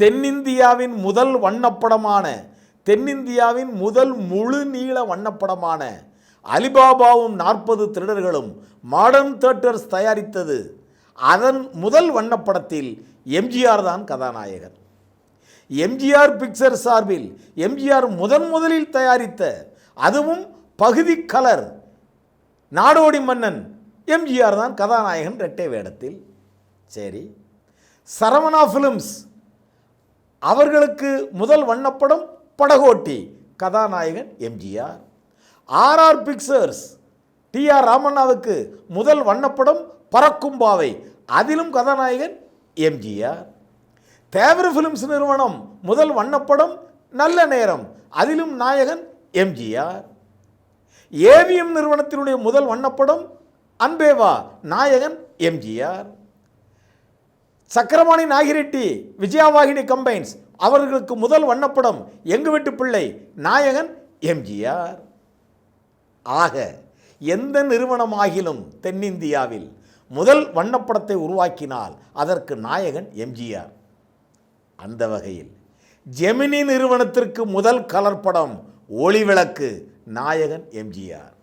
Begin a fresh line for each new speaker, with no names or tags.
தென்னிந்தியாவின் முதல் வண்ணப்படமான தென்னிந்தியாவின் முதல் முழு நீள வண்ணப்படமான அலிபாபாவும் நாற்பது திருடர்களும் மாடர்ன் தேட்டர்ஸ் தயாரித்தது. அதன் முதல் வண்ணப்படத்தில் எம்ஜிஆர் தான் கதாநாயகன். எம்ஜிஆர் பிக்சர் சார்பில் எம்ஜிஆர் முதன் முதலில் தயாரித்த அதுவும் பகுதி கலர் நாடோடி மன்னன் எம்ஜிஆர் தான் கதாநாயகன் ரெட்டை வேடத்தில். சரி சரவணா ஃபிலிம்ஸ் அவர்களுக்கு முதல் வண்ணப்படம் படகோட்டி. கதாநாயகன் MGR. RR pictures T R ராமண்ணாவுக்கு முதல் வண்ணப்படம் பறக்கும் பாவை அதிலும் கதாநாயகன் எம்ஜிஆர். தேவர ஃபிலிம்ஸ் நிறுவனம் முதல் வண்ணப்படம் நல்ல நேரம். அதிலும் நாயகன் எம்ஜிஆர். ஏவிஎம் நிறுவனத்தினுடைய முதல் வண்ணப்படம் அன்பேவா நாயகன் எம்ஜிஆர். சக்கரபாணி நாகிரெட்டி விஜயவாகினி கம்பைன்ஸ் அவர்களுக்கு முதல் வண்ணப்படம் எங்கு வீட்டு பிள்ளை? நாயகன் எம்ஜிஆர். ஆக எந்த நிறுவனமாகிலும் தென்னிந்தியாவில் முதல் வண்ணப்படத்தை உருவாக்கினால் அதற்கு நாயகன் எம்ஜிஆர். அந்த வகையில் ஜெமினி நிறுவனத்திற்கு முதல் கலர் படம் ஒளிவிளக்கு நாயகன் எம்ஜிஆர்.